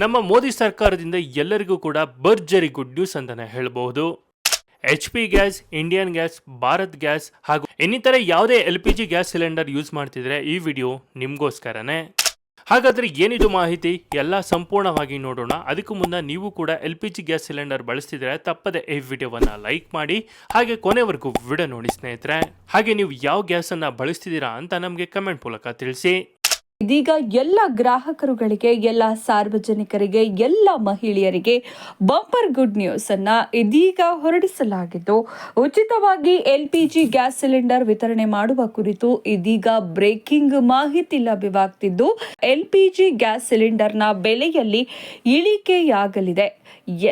ನಮ್ಮ ಮೋದಿ ಸರ್ಕಾರದಿಂದ ಎಲ್ಲರಿಗೂ ಕೂಡ ಭರ್ಜರಿ ಗುಡ್ ನ್ಯೂಸ್ ಅಂತಾನೆ ಹೇಳಬಹುದು. H P gas Indian gas Bharat gas ಹಾಗೂ ಇನ್ನಿತರ ಯಾವುದೇ L P G gas cylinder use ಮಾಡ್ತಿದ್ರೆ ಈ ವಿಡಿಯೋ ನಿಮ್ಗೋಸ್ಕರನೇ. ಹಾಗಾದ್ರೆ ಏನಿದು ಮಾಹಿತಿ? ಎಲ್ಲ ಸಂಪೂರ್ಣವಾಗಿ ನೋಡೋಣ. ಅದಕ್ಕೂ ಮುನ್ನ ನೀವು ಕೂಡ L P G gas cylinder ಬಳಸ್ತಿದ್ರೆ ತಪ್ಪದೆ ಈ ವಿಡಿಯೋವನ್ನ ಲೈಕ್ ಮಾಡಿ, ಹಾಗೆ ಕೊನೆವರೆಗೂ ವಿಡಿಯೋ ನೋಡಿ ಸ್ನೇಹಿತರೆ. ಹಾಗೆ ನೀವು ಯಾವ ಗ್ಯಾಸನ್ನು ಬಳಸ್ತಿದ್ದೀರಾ ಅಂತ ನಮಗೆ ಕಮೆಂಟ್ ಮೂಲಕ ತಿಳಿಸಿ. ಇದೀಗ ಎಲ್ಲ ಗ್ರಾಹಕರುಗಳಿಗೆ, ಎಲ್ಲ ಸಾರ್ವಜನಿಕರಿಗೆ, ಎಲ್ಲ ಮಹಿಳೆಯರಿಗೆ ಬಂಪರ್ ಗುಡ್ ನ್ಯೂಸ್ ಅನ್ನ ಇದೀಗ ಹೊರಡಿಸಲಾಗಿದ್ದು, ಉಚಿತವಾಗಿ L P G gas cylinder ವಿತರಣೆ ಮಾಡುವ ಕುರಿತು ಇದೀಗ ಬ್ರೇಕಿಂಗ್ ಮಾಹಿತಿ ಲಭ್ಯವಾಗ್ತಿದ್ದು ಎಲ್ ಪಿ ಜಿ ಗ್ಯಾಸ್ ಸಿಲಿಂಡರ್ನ ಬೆಲೆಯಲ್ಲಿ ಇಳಿಕೆಯಾಗಲಿದೆ.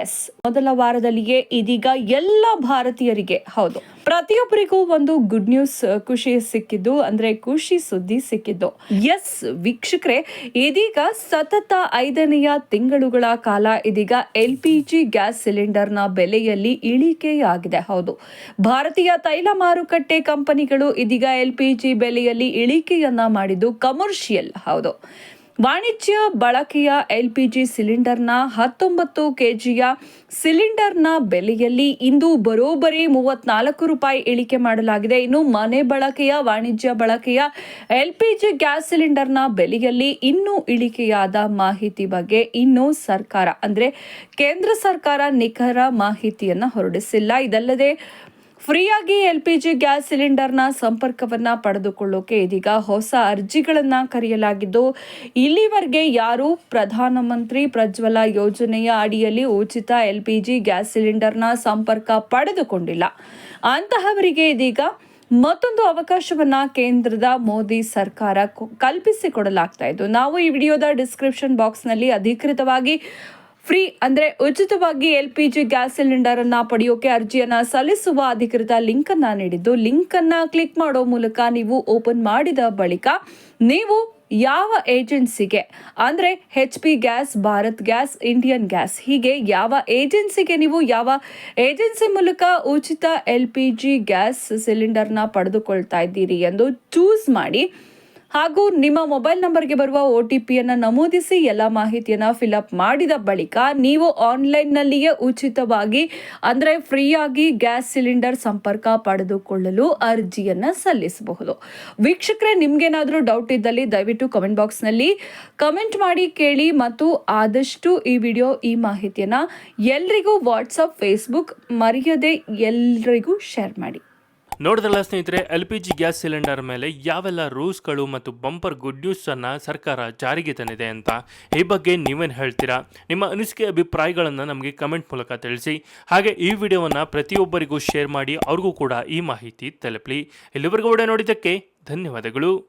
ಎಸ್, ಮೊದಲ ವಾರದಲ್ಲಿಯೇ ಇದೀಗ ಎಲ್ಲ ಭಾರತೀಯರಿಗೆ, ಹೌದು. ಪ್ರತಿಯೊಬ್ಬರಿಗೂ ಒಂದು ಗುಡ್ ನ್ಯೂಸ್ ಖುಷಿ ಸಿಕ್ಕಿದ್ದು, ಅಂದ್ರೆ ಖುಷಿ ಸುದ್ದಿ ಸಿಕ್ಕಿದ್ದು. ಎಸ್ ವೀಕ್ಷಕರೇ, ಇದೀಗ ಸತತ ಐದನೆಯ ತಿಂಗಳುಗಳ ಕಾಲ ಇದೀಗ ಎಲ್ ಪಿ ಜಿ ಗ್ಯಾಸ್ ಸಿಲಿಂಡರ್ನ ಬೆಲೆಯಲ್ಲಿ ಇಳಿಕೆಯಾಗಿದೆ. ಹೌದು. ಭಾರತೀಯ ತೈಲ ಮಾರುಕಟ್ಟೆ ಕಂಪನಿಗಳು ಇದೀಗ ಎಲ್ ಪಿ ಜಿ ಬೆಲೆಯಲ್ಲಿ ಇಳಿಕೆಯನ್ನ ಮಾಡಿದ್ದು ಕಮರ್ಷಿಯಲ್. ಹೌದು. ವಾಣಿಜ್ಯ ಬಳಕೆಯ ಎಲ್ ಪಿ ಜಿ ಸಿಲಿಂಡರ್ನ ಹತ್ತೊಂಬತ್ತು ಕೆಜಿಯ ಸಿಲಿಂಡರ್ನ ಬೆಲೆಯಲ್ಲಿ ಇಂದು ಬರೋಬ್ಬರಿ ಮೂವತ್ನಾಲ್ಕು ರೂಪಾಯಿ ಇಳಿಕೆ ಮಾಡಲಾಗಿದೆ. ಇನ್ನು ಮನೆ ಬಳಕೆಯ, ವಾಣಿಜ್ಯ ಬಳಕೆಯ ಎಲ್ ಪಿ ಜಿ ಗ್ಯಾಸ್ ಸಿಲಿಂಡರ್ನ ಬೆಲೆಯಲ್ಲಿ ಇನ್ನೂ ಇಳಿಕೆಯಾದ ಮಾಹಿತಿ ಬಗ್ಗೆ ಇನ್ನೂ ಸರ್ಕಾರ, ಅಂದ್ರೆ ಕೇಂದ್ರ ಸರ್ಕಾರ ನಿಖರ ಮಾಹಿತಿಯನ್ನು ಹೊರಡಿಸಿಲ್ಲ. ಇದಲ್ಲದೆ ಫ್ರೀಯಾಗಿ ಎಲ್ ಪಿ ಜಿ ಗ್ಯಾಸ್ ಸಿಲಿಂಡರ್ನ ಸಂಪರ್ಕವನ್ನ ಪಡೆದುಕೊಳ್ಳೋಕೆ ಇದೀಗ ಹೊಸ ಅರ್ಜಿಗಳನ್ನು ಕರೆಯಲಾಗಿದ್ದು, ಇಲ್ಲಿವರೆಗೆ ಯಾರು ಪ್ರಧಾನಮಂತ್ರಿ ಪ್ರಜ್ವಲ ಯೋಜನೆಯ ಅಡಿಯಲ್ಲಿ ಉಚಿತ ಎಲ್ ಪಿ ಜಿ ಗ್ಯಾಸ್ ಸಿಲಿಂಡರ್ನ ಸಂಪರ್ಕ ಪಡೆದುಕೊಂಡಿಲ್ಲ. ಅಂತಹವರಿಗೆ ಇದೀಗ ಮತ್ತೊಂದು ಅವಕಾಶವನ್ನ ಕೇಂದ್ರದ ಮೋದಿ ಸರ್ಕಾರ ಕಲ್ಪಿಸಿಕೊಡಲಾಗ್ತಾ ಇದ್ದು, ನಾವು ಈ ವಿಡಿಯೋದ ಡಿಸ್ಕ್ರಿಪ್ಷನ್ ಬಾಕ್ಸ್ನಲ್ಲಿ ಅಧಿಕೃತವಾಗಿ ಫ್ರೀ ಅಂದ್ರೆ ಉಚಿತವಾಗಿ L P G gas cylinder ಅನ್ನ ಪಡೆಯೋಕೆ ಅರ್ಜಿಯನ್ನ ಸಲ್ಲಿಸುವ ಅಧಿಕೃತ ಲಿಂಕ್ ಅನ್ನ ನೀಡಿದ್ದು. ಲಿಂಕ್ ಅನ್ನ ಕ್ಲಿಕ್ ಮಾಡೋ ಮೂಲಕ ನೀವು ಓಪನ್ ಮಾಡಿದ ಬಳಿಕ ನೀವು ಯಾವ ಏಜೆನ್ಸಿಗೆ, ಅಂದ್ರೆ H P gas, Bharat gas, Indian gas, ಹೀಗೆ ಯಾವ ಏಜೆನ್ಸಿಗೆ ನೀವು ಯಾವ ಏಜೆನ್ಸಿ ಮೂಲಕ ಉಚಿತ ಎಲ್ ಪಿ ಜಿ ಗ್ಯಾಸ್ ಸಿಲಿಂಡರ್ನ ಪಡೆದುಕೊಳ್ತಾ ಇದ್ದೀರಿ ಎಂದು ಚೂಸ್ ಮಾಡಿ ಹಾಗೂ ನಿಮ್ಮ ಮೊಬೈಲ್ ನಂಬರ್ಗೆ ಬರುವ ಒ ಟಿ ಪಿಯನ್ನು ನಮೂದಿಸಿ ಎಲ್ಲ ಮಾಹಿತಿಯನ್ನು ಫಿಲಪ್ ಮಾಡಿದ ಬಳಿಕ ನೀವು ಆನ್ಲೈನ್ನಲ್ಲಿಯೇ ಉಚಿತವಾಗಿ, ಅಂದರೆ ಫ್ರೀಯಾಗಿ ಗ್ಯಾಸ್ ಸಿಲಿಂಡರ್ ಸಂಪರ್ಕ ಪಡೆದುಕೊಳ್ಳಲು ಅರ್ಜಿಯನ್ನು ಸಲ್ಲಿಸಬಹುದು. ವೀಕ್ಷಕರೇ, ನಿಮ್ಗೇನಾದರೂ ಡೌಟ್ ಇದ್ದಲ್ಲಿ ದಯವಿಟ್ಟು ಕಮೆಂಟ್ ಬಾಕ್ಸ್ನಲ್ಲಿ ಕಮೆಂಟ್ ಮಾಡಿ ಕೇಳಿ ಮತ್ತು ಆದಷ್ಟು ಈ ವಿಡಿಯೋ ಈ ಮಾಹಿತಿಯನ್ನು ಎಲ್ರಿಗೂ ವಾಟ್ಸಪ್ ಫೇಸ್ಬುಕ್ ಮರೆಯದೆ ಎಲ್ರಿಗೂ ಶೇರ್ ಮಾಡಿ. ನೋಡಿದ್ರಲ್ಲ ಸ್ನೇಹಿತರೆ, L P G gas cylinder ಮೇಲೆ ಯಾವೆಲ್ಲ ರೂಲ್ಸ್ಗಳು ಮತ್ತು ಬಂಪರ್ ಗುಡ್ ನ್ಯೂಸನ್ನು ಸರ್ಕಾರ ಜಾರಿಗೆ ತಂದಿದೆ ಅಂತ ಈ ಬಗ್ಗೆ ನೀವೇನು ಹೇಳ್ತೀರಾ? ನಿಮ್ಮ ಅನಿಸಿಕೆ ಅಭಿಪ್ರಾಯಗಳನ್ನು ನಮಗೆ ಕಮೆಂಟ್ ಮೂಲಕ ತಿಳಿಸಿ. ಹಾಗೆ ಈ ವಿಡಿಯೋವನ್ನು ಪ್ರತಿಯೊಬ್ಬರಿಗೂ ಶೇರ್ ಮಾಡಿ ಅವ್ರಿಗೂ ಕೂಡ ಈ ಮಾಹಿತಿ ತಲುಪಲಿ. ಇಲ್ಲಿವರೆಗೂ ಕೂಡ ನೋಡಿದ್ದಕ್ಕೆ ಧನ್ಯವಾದಗಳು.